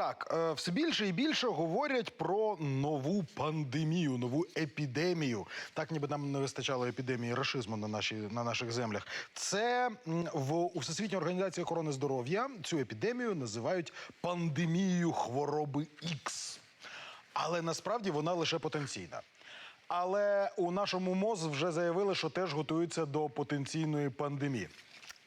Так, е, все більше і більше говорять про нову пандемію, нову епідемію. Так, ніби нам не вистачало епідемії рашизму на, наші, на наших землях. Це в у Всесвітній організації охорони здоров'я цю епідемію називають пандемією хвороби Ікс. Але насправді вона лише потенційна. Але у нашому МОЗ вже заявили, що теж готуються до потенційної пандемії.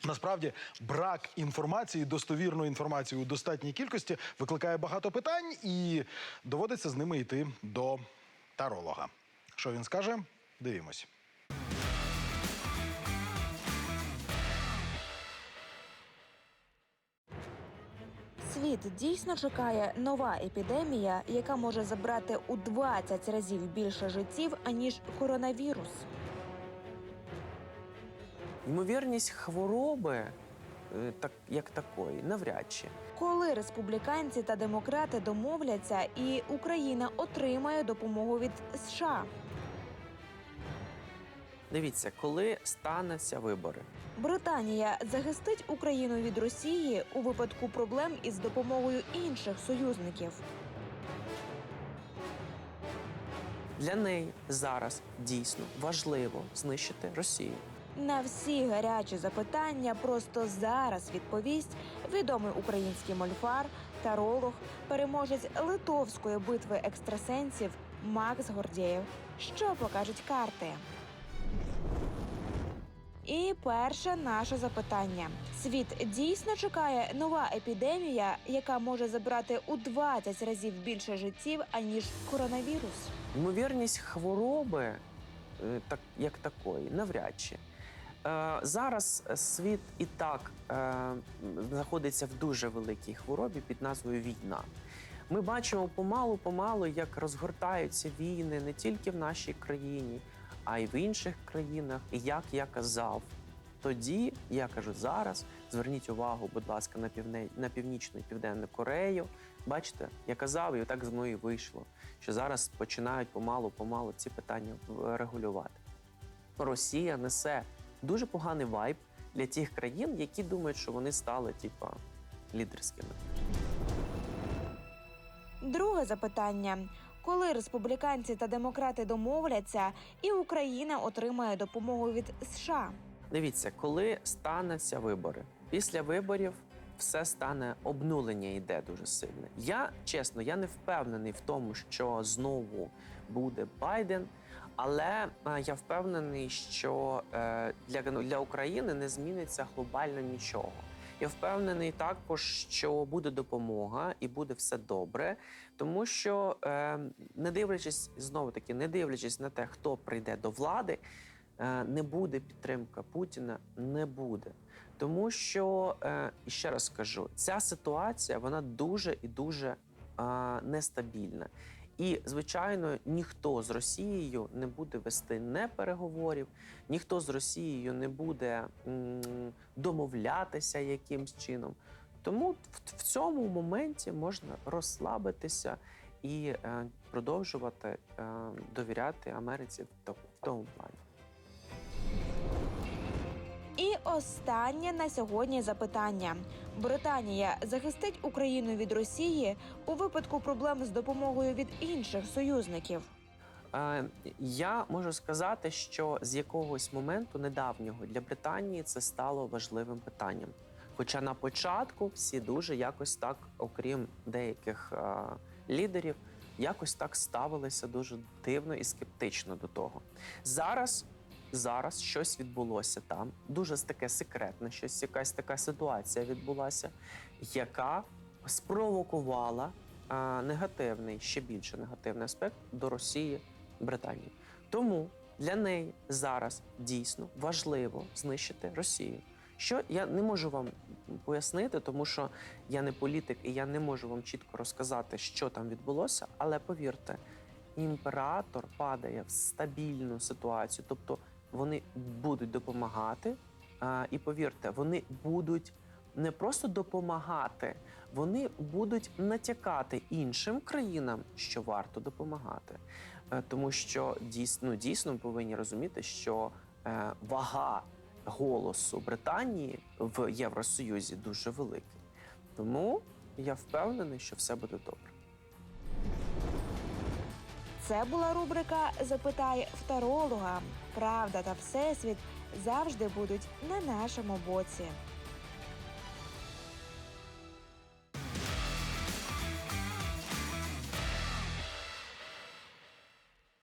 Насправді брак інформації, достовірної інформації у достатній кількості викликає багато питань, і доводиться з ними йти до таролога. Що він скаже? Дивімось. Світ дійсно чекає нова епідемія, яка може забрати у 20 разів більше життів аніж коронавірус. Ймовірність хвороби, е, так як такої, навряд чи. Коли республіканці та демократи домовляться, і Україна отримає допомогу від США. Дивіться, коли стануться вибори. Британія захистить Україну від Росії у випадку проблем із допомогою інших союзників. Для неї зараз дійсно важливо знищити Росію. На всі гарячі запитання просто зараз відповість відомий український мольфар, таролог, переможець литовської битви екстрасенсів Макс Гордєєв. Що покажуть карти? І перше наше запитання: світ дійсно чекає нова епідемія, яка може забрати у 20 разів більше життів аніж коронавірус. Ймовірність хвороби, е, так як такої, навряд чи. Е, Зараз світ і так е, знаходиться в дуже великій хворобі під назвою війна. Ми бачимо помалу-помалу, як розгортаються війни не тільки в нашій країні, а й в інших країнах. І як я казав, тоді я кажу зараз. Зверніть увагу, будь ласка, на півне на північну і південну Корею. Бачите, я казав, і так з мною вийшло, що зараз починають помалу-помалу ці питання регулювати. Росія несе дуже поганий вайб для тих країн, які думають, що вони стали типа лідерськими. Друге запитання: коли республіканці та демократи домовляться, і Україна отримає допомогу від США? Дивіться, коли стануться вибори. Після виборів все стане обнулення йде дуже сильне. Я чесно, я не впевнений в тому, що знову буде Байден, але я впевнений, що е, для, для України не зміниться глобально нічого. Я впевнений також, що буде допомога і буде все добре, тому що е, не дивлячись знову таки, не дивлячись на те, хто прийде до влади, не буде підтримка Путіна, не буде. Тому що, е, і ще раз скажу, ця ситуація вона дуже і дуже е, нестабільна. І, звичайно, ніхто з Росією не буде вести не переговорів, ніхто з Росією не буде домовлятися якимсь чином. Тому в, цьому моменті можна розслабитися і е, продовжувати е, довіряти Америці в тому плані. Останнє на сьогодні запитання: Британія захистить Україну від Росії у випадку проблем з допомогою від інших союзників. Е, Я можу сказати, що з якогось моменту недавнього для Британії це стало важливим питанням. Хоча на початку всі дуже якось так, окрім деяких е, лідерів, якось так ставилися дуже дивно і скептично до того. Зараз, зараз щось відбулося там, дуже таке секретне, щось якась така ситуація відбулася, яка спровокувала е, негативний, ще більше негативний аспект до Росії, Британії. Тому для неї зараз дійсно важливо знищити Росію. Що я не можу вам пояснити, тому що я не політик і я не можу вам чітко розказати, що там відбулося, але повірте, імператор падає в стабільну ситуацію, тобто вони будуть допомагати. А, і повірте, вони будуть не просто допомагати, вони будуть натякати іншим країнам, що варто допомагати. Е, Тому що дійсно, дійсно ми повинні розуміти, що е, вага голосу Британії в Євросоюзі дуже велика. Тому я впевнений, що все буде добре. Це була рубрика Запитай второлога. Правда та всесвіт завжди будуть на нашому боці.